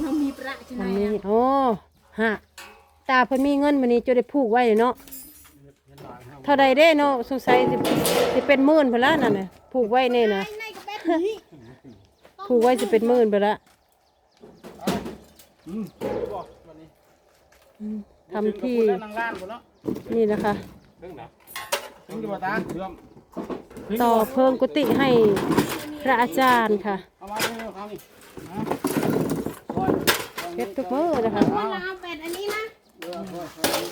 เรามีประใช่ไหมอันนี้โอ้ฮะตาเพิ่นมีเงินมื้อนี้จะได้ผูกไว้เนาะเท่าใดเด้เนาะสงสัยสิสิเป็นหมื่นพุ่นละนั่นน่ะผูกไว้นี่นะในกระเบ็ดนี้ผูกไว้สิเป็นหมื่นไปละอืมบอกวันนี้อืมทำที่พูดแล้วนางล้านหมดแล้วนี่นะคะถึงดีกว่าตาเรื่องต่อเพิ่มกุฏิให้พระอาจารย์ค่ะ เอามาเร็วๆครับนี่นะคอย เฮ็ดทุกมื้อนะคะว่าเราเอาเป็ดอันนี้นะเออคอยคอย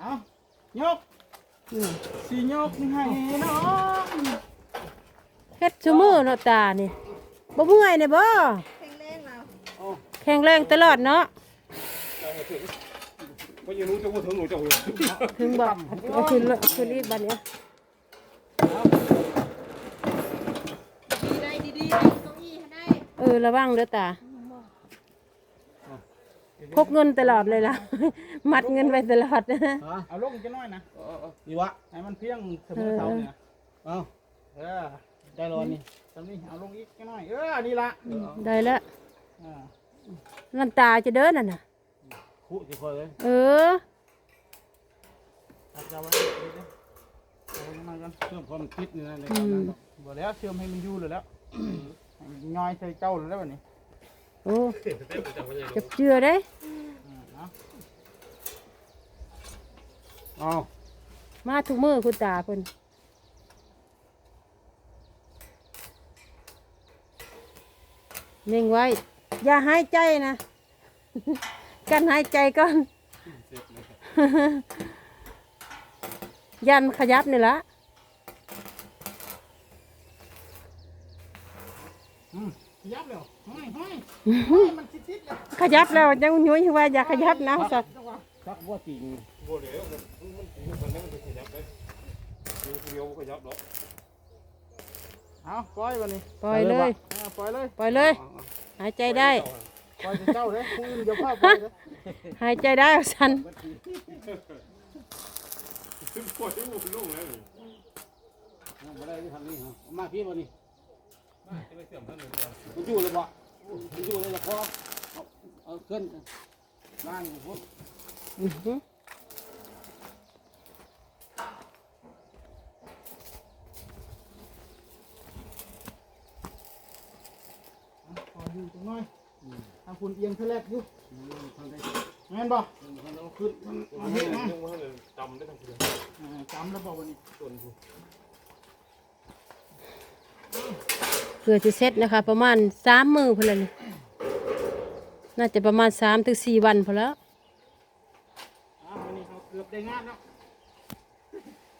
เอายกอืมสียกนี่ให้น้องเฮ็ดซุมื้อเนาะตานี่บ่เมื่อยเนี่ยบ่แข็งแรงเราโอ้แข็งแรงตลอดเนาะไม่ยังรู้จะว่าถึงหนูจะหัวถึงบ่เอาขึ้นละขึ้นอีกบัดเนี้ย ดีได้ดีดีได้เก้าอี้ให้ได้ เออระวังเด้อตาพกเงินตลอดเลยล่ะ มัดเงินไว้ตลอดเอาลงจะน้อยนะดีวะให้มันเพียงเสมอเท่าเนี่ยเอาเออใจร้อนนี่ตอนนี้เอาลงอีกจะน้อยเออนี่ละได้แล้วอ่าน้ำตาจะเดินน่ะน่ะคู่จะคอยเลยเออตัดเอาไว้เดี๋ยวๆเอาลงมากันเชื่อมความคิดนี่นะในการนั้นดอกบ่แล้วเชื่อมให้มันอยู่เลยแล้วให้มัน ย่อยใส่เจ้าเลยแล้ววันนี้โอ้จับเจือได้อืมเอาเอามาทุกมือคุณตาเพิ่นนิ่งไว้ อย่าหายใจนะ กันหายใจก่อน ยันขยับนี่ละ อืมข ยับเร็วห้อยห้อยห้อยมันติดๆเลยขยับแล้วยังยุ้ยว่าอย่าขยับนะสัตว์สักว่าจริงโบเหลวมันมันมันมันมันขยับเลยดูเดียวขยับหรอกเอาปล่อยวันนี้ปล่อยเลยอ่าปล่อยเลยปล่อยเลยหายใจได้ปล่อยเจ้าเลยผู้อื่นเดี๋ยวเข้าปล่อยเลยหายใจได้สันขึ้นปวดที่หูลุ่งเลยเอาบ่ได้ที่ทำนี่ฮะเอามาพี่วันนี้จะไปเสื่อ มท่านหนึ่งก่อนมันอยู่เลยบ่มันอยู่เลยละพอเอาเอาขึ้นล่างพุ่นอื้อหือพออยู่ตรงน้อยทางคุณเอียงเทแลกอยู่แม่นบ่เอาขึ้นมันมาเฮ็ดนะยังว่าเลยจำได้ทั้งคืนอ่าจำแล้วบ่วันนี้ส่วนผู้เพื่อจะเสร็จนะคะ ประมาณสามมือพอแล้วนี่น่าจะประมาณสามถึงสี่วันพอแล้วอ่าวันนี้เขาเกือบได้งานแล้ว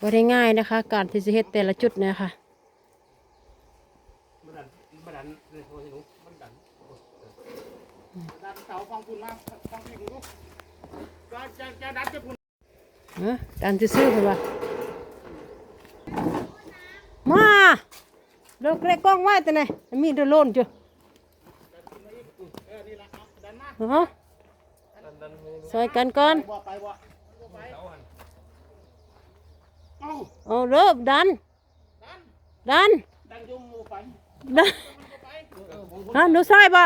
บ่ได้ง่ายนะคะ การที่จะเฮ็ดแต่ละจุดเนะคะมันดันมันดันเลยโอ้ยหนูมันดันดันเสาฟังคุณมาฟังพี่คุณลูกจะจะจะดันจะคุณเอ้อดันซื่อๆเพิ่นว่ามา เลิกเล็กกล้องไว้แต่ไหนมีดโลนจ้ะเออนี่ละเอาดันมาเนาะดันดันซอยกันก่อนเอาเอเริ่มดัน ดันดันจุ่มหมูฝันเออขอฮะหนูซอยบ่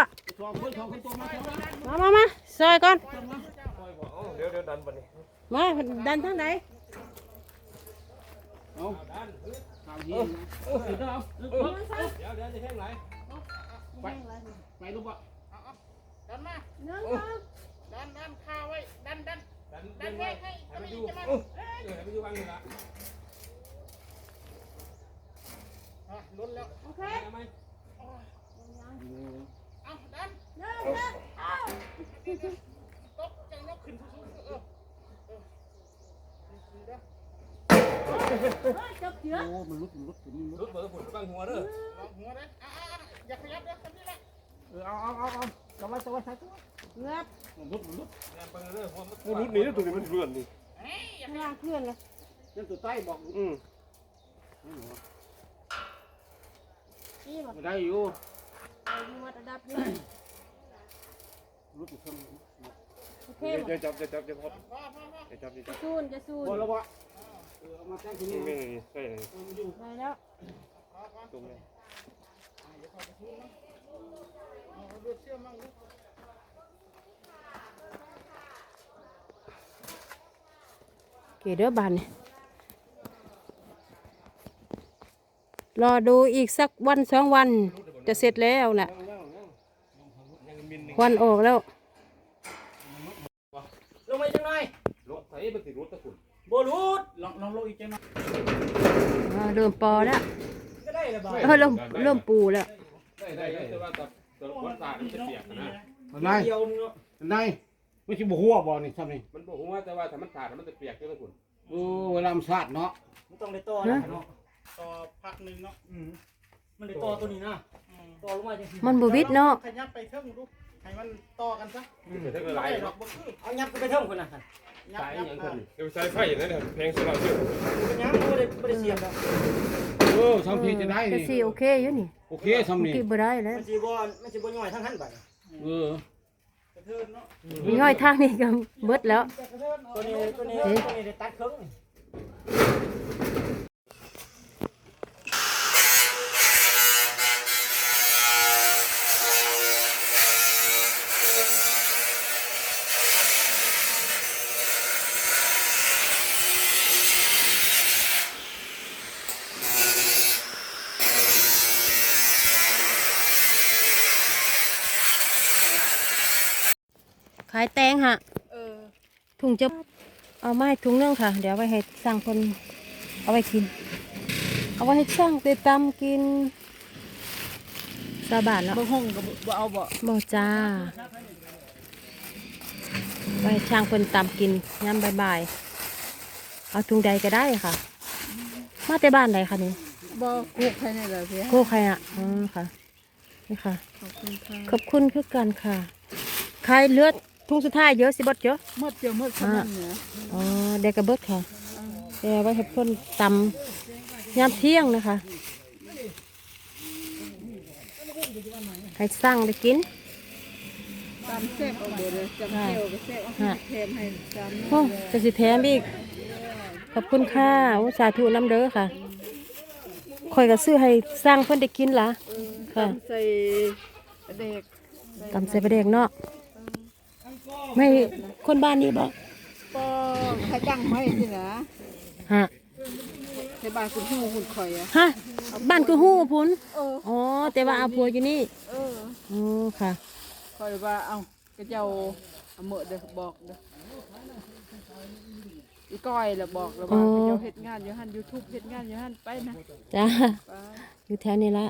มามามาซอยก่อนเดี๋ยวเดี๋ยวดันบันนี้มาดันทางไหน เอาดันทางนี้นะเดี๋ยวเอาเดี๋ยวจะแท่งไหนไปไปลูกบ่เอาเอาดันมาดันดันคาไว้ ดันดันดันไว้ให้ให้ให้มันมันอยู่จะมาเออให้มันอยู่วางอยู่ละอะลุ้นแล้วโอเคทำไมเอาดันเนื้อเนื้อเอา ตกจังนกขึ้นสูงๆเออเออดีๆเด้อ เฮ้ย จับเชือโอ้มันลุกมันลุกมันลุกรุดเบอร์ฝุ่นบางหัวเด้อหัวเลยอะอะอะอย่าขยับเด้อคนนี้แหละเออเอาเอาเอาเอาจับไว้จับไว้ใส่ตัวเงือบมันลุกมันลุกแรงไปเด้อหัวมันรุดนี้ตัวนี้มันเลื่อนนี่ข้างล่างเคลื่อนเลยเล่นตัวใต้บอกอืมนี่บอกไม่ได้อยู่เอาอยู่มาระดับนี้ลุกอยู่ข้างโอเคเดี๋ยวบ่จับจะจับจะพอพ่อพ่อพ่อจะจับจะจะจับซูนจะซูนพอแล้วบ่เออ เอามาแจ้งที่นี่ไม่นใช่เลยออมันอยู่ได้แล้วตรงนี้เดี๋ยวเขาไปทุบนะเอาเอาดูเกเด้อบานนี่รอดูอีกสักวันสองวันจะเสร็จแล้วน่ะควันออกแล้ว ลงไปจังหน่อยรถไถมันสิรถตะคุณ บ่รูดลองลองลงอีกจังหน่อยอ่าเริ่มปอแล้วก็ได้ละบ่เออเริ่มเริ่มปูแล้วได้ได้ได้แต่ว่าแต่แต่คนตามันจะเปียกนะนายเดียวนึงเนาะนายไม่ใช่บ่หัวบ่นี่ซ้ำนี่มันบอกว่าแต่ว่าถ้ามันขาดมันจะเปียกเจ้าตะคุณโอ้เวลามันสาดเนาะมันต้องได้ต่อนะเนาะต่อพักหนึงเนาะอืมมันได้ต่อตัวนี้นะต่อลงมาจังซี่มันบวิดเนาะ ขยับไปเทิงดู ให้มันต่อกันซะเดี๋ยวถ้าเกิดไหลได้ดอเนาะกบ่คือเอายับไปเทิงคนน่ะยับสายยับยังอะคนเดี๋ยวใช้ไฟอย่างนั้นแพงสุดแล้วเชื่อเป็นยังบ่ได้บ่ได้เสียบดอกเออซ้ำพีจะได้ก็นี่สิโอเคอยู่นี่โอเคซ้ำนี่กี่บ่ได้แล้วมันสิบ่มันสิบ่ย่อยทั้งหันไปเออกระเทินเนาะย่อยทางนี้ก็เบิดแล้ว ตัวนี้ตัวนี้เอ๊ะตัวนี้ได้ตัดครึ่งายแตงฮะเออถุงจะเอามาให้ถุงนึงค่ะ เดี๋ยวเอาไว้ให้สั่งคนเอาไว้กิน เอาไว้ให้สั่งไปตำกินสาบานแล้วบ่ห้องก็บ่เอาบ่บ่จ้าไว้ให้ช่างคนตำกินยามบ่ายๆเอาถุงใดก็ได้ค่ะ มาแต่บ้านไหนคะนี่บ่คุกภายในเหรอพี่โก้ใครอะอ๋อค่ะนี่ค่ะ ขอบคุณค่ะขอบคุณคือกันค่ะขายเลือด ทุ่งสุดท้ายเยอะสิบดเยอะหมดเดียวหมดขนาดเนี้ยอ๋อเด็กกระเบิดค่ะเดี๋ยวไว้ให้เพิ่นตำยามเที่ยงนะคะให้สั่งได้กินตามแซ่บเอาเบิดเลยจำเที่ยวก็แซ่บเอาฮะแถมให้จำโอ้จะสิแถมอีกขอบคุณค่ะอุตสาธุน้ำเด้อค่ะคอยก็ซื้อให้สร้างเพิ่นได้กินล่ะค่ะใส่เด็กตำใส่ประเด็กเนาะ ไม่คนบ้านนี้บ่ปอถ้าจังไม่สินะฮะในบ้านคุณฮู้คุณข่อยอะฮะบ้านคือฮู้พุ่นเอออ๋อแต่ว่าอาผัวอยู่นี่เอออ๋อค่ะข่อยว่าเอากระเจ้าเอาเหมอะเด้อบอกเด้ออีก้อยแล้วบอกแล้วว่ากระเจ้าเฮ็ดงานอยู่หั่น YouTube เฮ็ดงานอยู่หั่นไปนะจ้าไปอยู่แถวนี้ละ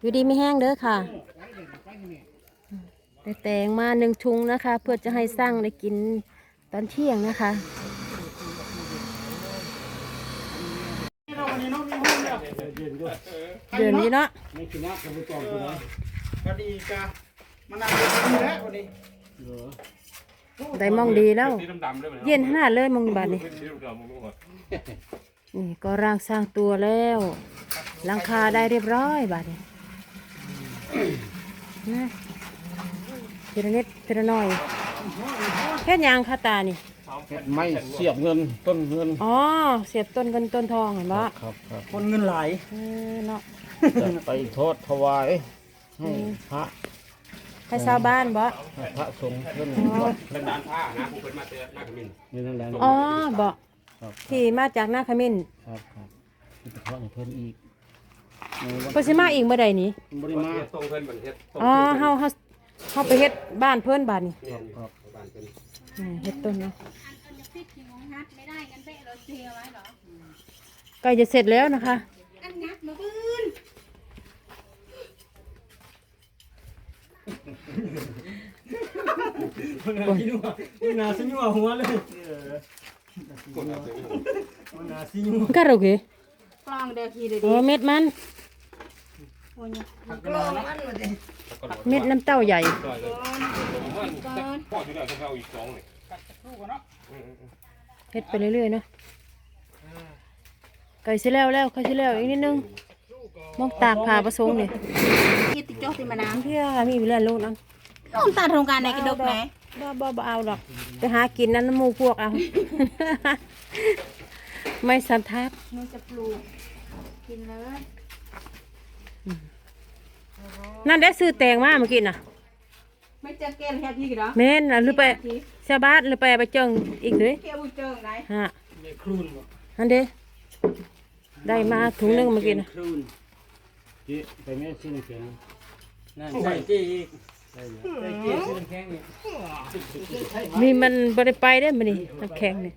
อยู่ดีไม่แห้งเด้อค่ะ ได้แตงมาหนึ่งถุงนะคะ เพื่อจะให้สร้างได้กินตอนเที่ยงนะคะนี่เราวันนี้เนาะมีห้องแล้วเดือนนี้เนาะนี่คือนักกับตองคืออะไรก็ดีกะมันน่าจะดีแล้ววันนี้เออได้มองดีแล้วสีดำๆด้วยมันเย็นขนาดเลยมองบาดนี้สีดำๆมึงว่านี่ก็ร่างสร้างตัวแล้วหลังคาได้เรียบร้อยบาดนี้นะ ทีละนิดทีละหน่อยแค่ยางคาตานี่ ไม่เสียบเงินต้นเงินอ๋อ เสียบต้นเงินต้นทองเห็นปะครับครับคนเงินหลายเออเนาะจะไปโทษถวายให้พระให้ชาวบ้านบ่ให้พระสงฆ์เพิ่นวัดเป็นด้านผ้านะผู้เป็นมาเตือนหน้าขมิ้นนี่นั่นแหละอ๋อบ่ครับที่มาจากนาคามินครับครับนี่เฉพาะให้เพิ่นอีกในวัดเพิ่นสิมาอีกเมื่อใดนี้บริมาเฮ็ดตรงเพิ่นบันเฮ็ดตรงอ๋อเฮาเฮา เฮาไปเฮ็ดบ้านเพิ่นบ้านนี่เนี่ยครับบ้านเป็นอืมเฮ็ดต้นเนาะอันจะพริกที่ของฮัดไม่ได้กันเป๊ะเราเสียไว้เหรอ ใกล้จะเสร็จแล้วนะคะ อันงัดมาพื้นมันน่าสิยัวหัวเลยคนเอาซื้อมันน่าสิยัวก็เราเกกลางเด้อทีเด้ออ๋อเม็ดมัน กลางมันมาดิเม็ดน้ำเต้าใหญ่ต่อยเลยผมว่าจะพ่ออยู่แล้วต้องเอาอีกสองเลยเฮ็ดไปเรื่อยๆเนาะใกล้สิแล้วแล้วใกล้สิแล้วอีกนิดนึงมองตากผ้าประสงค์นี่ยี่ติดจอกติมานางเพื่อมีเวลาโลดนั้นต้องตัดโครงการในกระดกไหนบ่บ่บ่เอาดอกไปหากินนั้นน้ำหมูพวกเอา ไม่สันทัดหนูจะปลูกกินเลย นั่นได้ซื้อแตงมาเมื่อกี้น่ะไม่เจอเกลแค่พี่กี่ดอกแม่นน่ะหรือไปชาวบ้านหรือไปเอาไปเจิงอีกเลยเกลบุเจอไหนฮะเด็กครูนบ่อันเด้ได้มาถุงหนึงเมื่อกี้นะครูนเจ๊ไปแม่ชิ้นแข็งนั่นใส่เจ๊อีกใส่เจ๊ซื้อน้ำแข็งนี่มีมันบ่ได้ไปได้อมื้อนี้น้ำแข็งนี่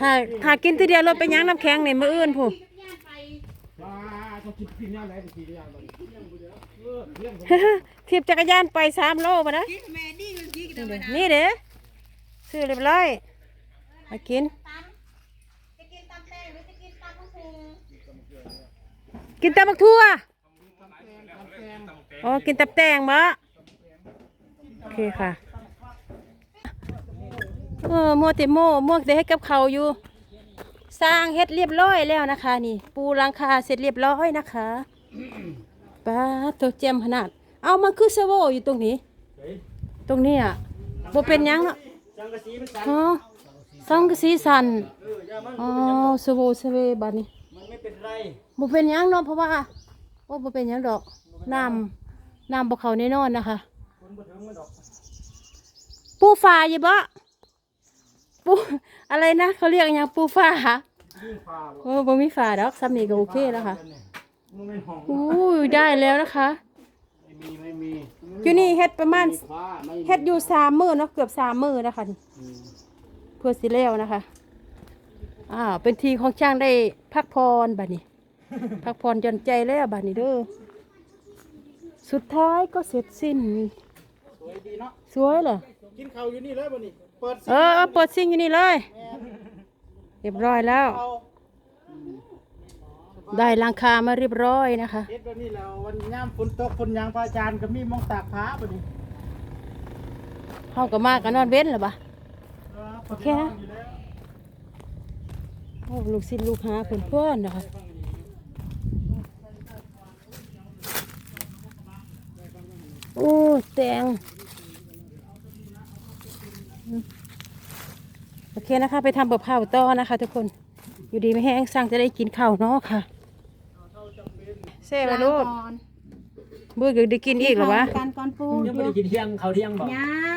ถ้าถ้ากินทีเดียวรถไปยังน้ำแข็งนี่มื้ออื่นพุ่นว้า ต้องกินกินยาอะไรกินยาอะไรถีบจักรยานไป3โลบ่นะนี่เด้ซื้อเรียบร้อยมากินกินตำแตงหรือกินตำมะเขือกินตำบักทั่วอ๋อกินตับแตงบ่โอเคค่ะเออมัวแต่โม่มัวแต่ให้กับเขาอยู่ สร้างเฮ็ดเรียบร้อยแล้วนะคะ นี่ ปูหลังคาเสร็จเรียบร้อยนะคะป้าตัวเจมขนาด เอามันคือเซโวอยู่ตรงนี้ ตรงนี้อะบ่เป็นยังเนาะจังกะสีมันสั่นอ๋อสังกะสีสันอ๋อเซโวเซเวบัดนี้มันไม่เป็นไรบ่เป็นยังเนาะเพราะว่าโอ้บ่เป็นยังดอกน้ำน้ำบ่เขาแน่นอนนะคะปูฟ้าอยู่บ่ ปูอะไรนะเขาเรียกหยังปูฟ้ายิ่งฟ้าโอ้บ่มีฟ้าดอกซ้ำนี่ก็โอเคแล้วค่ะมันไม่ห้องอู้ยได้แล้วนะคะไม่มีไม่มีอยู่นี่เฮ็ดประมาณฟ้าไม่เฮ็ดอยู่สามมื้อเนาะเกือบสามมื้อนะคะนี่เพื่อสิแล้วนะคะอ้าวเป็นทีของช่างได้พักพรบัดนี้ พักพรหย่อนใจแล้วบัดนี้เด้อสุดท้ายก็เสร็จสิ้น สวยดีเนาะสวยเหรอกินข้าวอยู่นี่เลยบ่นี่เปิดเออเออเปิดซิงอยู่นี่เลยเรียบร้อยแล้วข้าวได้หลังคามาเรียบร้อยนะคะ เฮ็ดแบบนี้แล้ววันย่ามฝนตกฝนหยางพระอาจารย์ก็มีหมองตากผ้าบ่นี่เข้ากับมากกันนอนเว้นเหรอปะ โอเคนะอยู่แล้วโอ้ลูกศิษย์ลูกหาเพื่อนเพื่อนนะคะโอ้แตงอืมโอเค นะคะ ไปทำกับข้าวต่อนะคะ ทุกคนอยู่ดีไม่แห้งสั่งจะได้กินข้าวเนาะค่ะเซ่มาลูกเบื่อได้กินอีกเหรอวะ การก่อนปูยังไม่ได้กินเที่ยงเขาวเที่ยงบ่ยังใส่